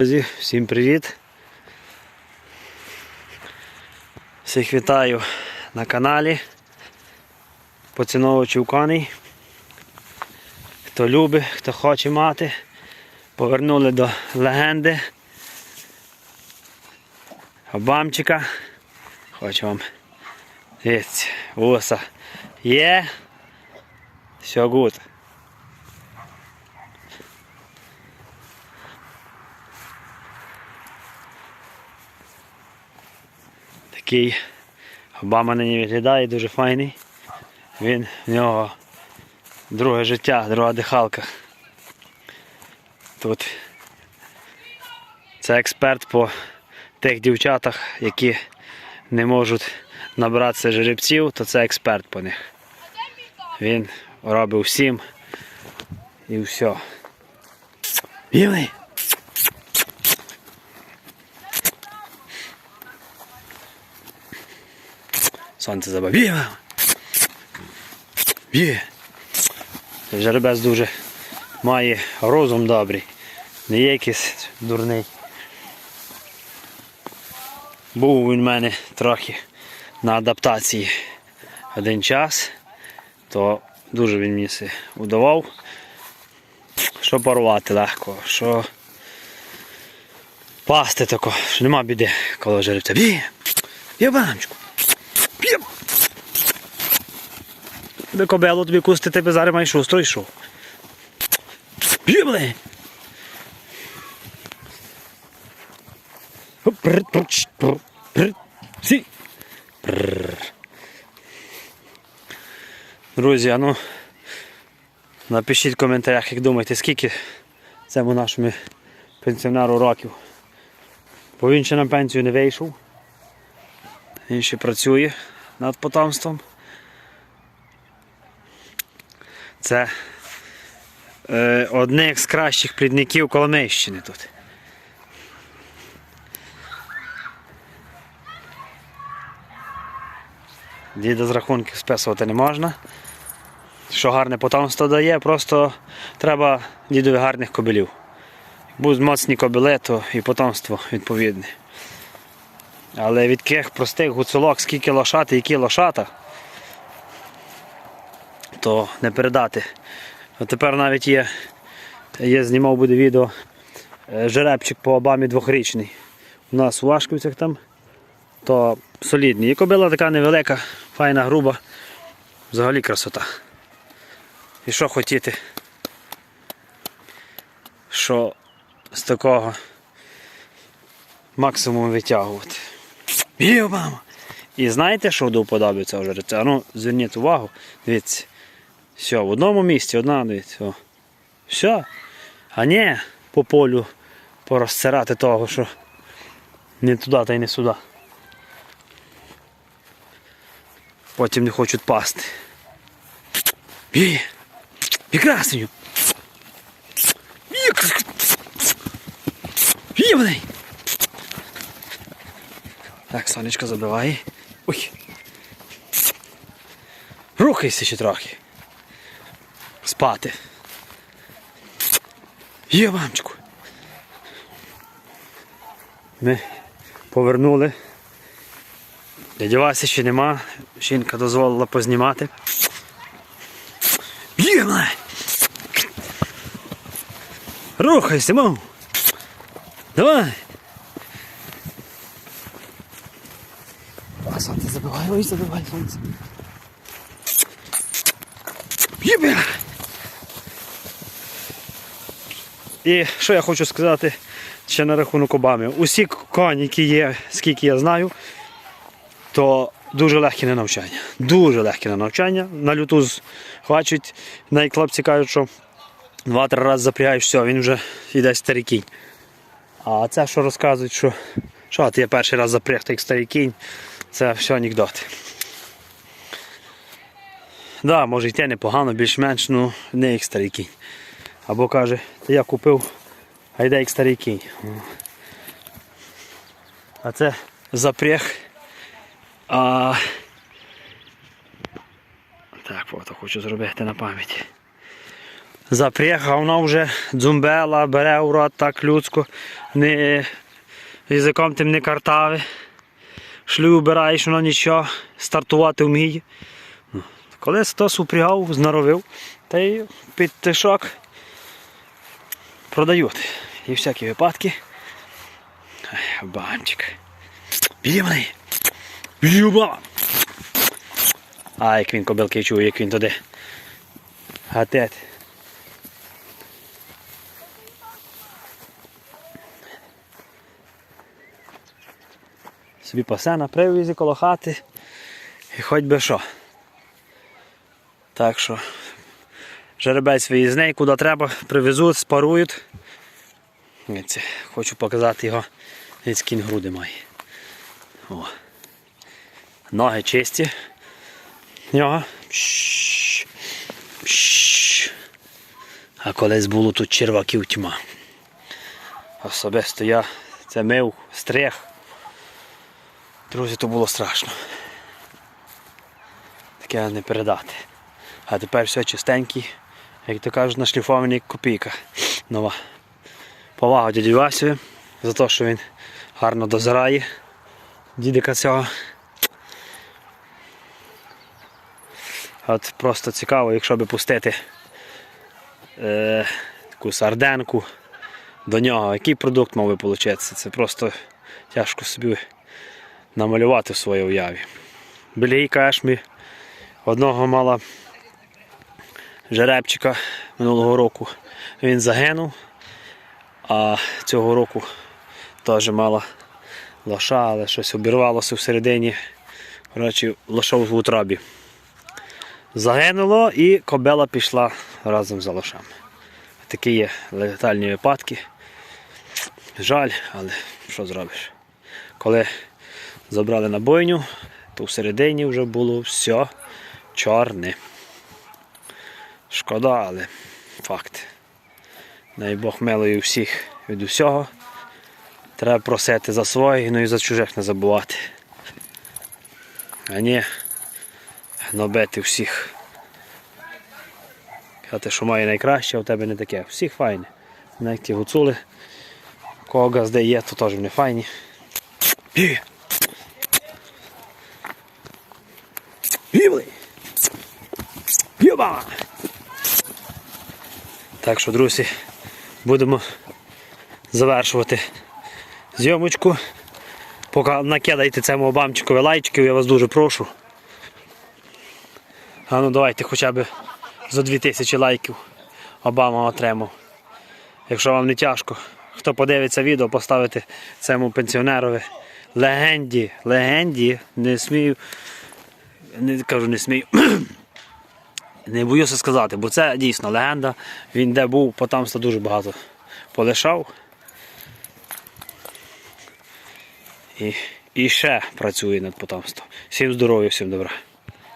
Друзі, всім привіт! Всіх вітаю на каналі Поціновувачів коней. Хто любить, хто хоче мати. Повернули до легенди. Обамчика. Хочу вам. Дивіться, вуса є. Все гуд. Такий Обама нині виглядає дуже файний. Він в нього друге життя, друга дихалка. Тут це експерт по тих дівчатах, які не можуть набратися жеребців, то це експерт по них. Він робив всім і все. Білий! Сонце забавіло. Є. Жеребець дуже має розум добрий. Не є якийсь дурний. Був він в мене трохи на адаптації один час, то дуже він мені се удавав, що парувати легко, що пасти тако, що нема біди, коли жеребця. Б'є! Б'є баночку! Би кобелу тобі кусти, тебе зараз маєш шустро йшов. Пр. Друзі, а ну напишіть в коментарях, як думаєте, скільки цьому нашому пенсіонеру років. Бо він ще на пенсію не вийшов. Він ще працює над потомством. Це е, одне з кращих плідників Коломийщини тут. Діда з рахунків списувати не можна. Що гарне потомство дає, просто треба дідові гарних кобилів. Будуть моцні кобили, то і потомство відповідне. Але від яких простих гуцулок, скільки лошати, які лошата, то не передати. От тепер навіть є, є знімав буде відео е, жеребчик по обамі двохрічний. У нас у Вашківцях там, то солідний. І кобила така невелика, файна, груба. Взагалі красота. І що хотіти? Що з такого максимум витягувати. Є, мама! І знаєте, що до цього жеребця? Ну, зверніть увагу, дивіться. Все, в одному місці, одна, дивіться. О. Все. А не по полю порозцирати того, що не туди та й не сюди. Потім не хочуть пасти. Є! Прекрасню! Є! Є! Так, сонечко забиває. Ой. Рухайся ще трохи. Спати. Є, мамчику. Ми повернули. Дядя Вася ще нема. Жінка дозволила познімати. Є! Рухайся, мам! Давай! А сонце забивай, ой, забивай сонце. Єбе! І що я хочу сказати ще на рахунок Обами. Усі коні, які є, скільки я знаю, то дуже легкі на навчання. Дуже легкі на навчання. На люту хвачуть, навіть хлопці кажуть, що два-три рази запрягаєш, все, він вже йде старий кінь. А це, що розказують, що, що ти я перший раз запряг, як старий кінь, це все анекдоти. Да, може йти непогано, більш-менш, ну не як старий кінь. Або каже, я купив, а йде як старий кінь. А це запряг. А... Так, фото хочу зробити на пам'ять. запряга, вона вже дзумбела, бере у рот так людсько, не, язиком тим не картаве. Шлю вбираєш, воно нічого, стартувати вміє. Ну, Колись хтось упрягав, знаровив, та й під тишок продають. І всякі випадки. Банчик. Мене. Біля. А, як він кобилки чує, як він туди. Гатет. Собі пасе на привізі коло хати. І хоч би що. Так що жеребець виїзний, куди треба, привезуть, спарують. Хочу показати його. Кінь груди має. О. Ноги чисті. Пшш. А колись було тут черваків тьма. Особисто я це мив, стриг. Друзі, то було страшно. Таке не передати. А тепер все чистенький, як то кажуть, нашліфований як копійка. Нова. Повага дяді Васю за те, що він гарно дозирає дідика цього. От просто цікаво, якщо би пустити е, таку сарденку до нього, який продукт мав би получитися. Це просто тяжко собі намалювати в своїй уяві. Бельгійка Ешмі одного мала жеребчика минулого року. Він загинув, а цього року теж мала лоша, але щось обірвалося всередині. Коротше, лошов в утробі. Загинуло і кобела пішла разом за лошами. Такі є летальні випадки. Жаль, але що зробиш? Коли забрали на бойню, то всередині вже було все чорне. Шкода, але факт. Дай Бог милує всіх від усього. Треба просити за своїх, ну і за чужих не забувати. А ні, гнобити всіх. Казати, що має найкраще, а у тебе не таке. Всіх файні. Навіть ті гуцули. Кого газди є, то теж вони файні. Бі! Так що, друзі, будемо завершувати зйомочку. Поки накидайте цьому бамчикові лайчиків, я вас дуже прошу. А ну давайте хоча б за 2000 лайків Обама отримав. Якщо вам не тяжко, хто подивиться відео, поставити цьому пенсіонерові легенді, легенді, не смію, не кажу, не смію. Не боюся сказати, бо це дійсно легенда. Він де був, потамства дуже багато полишав. І, і ще працює над потамством. Всім здоров'я, всім добра.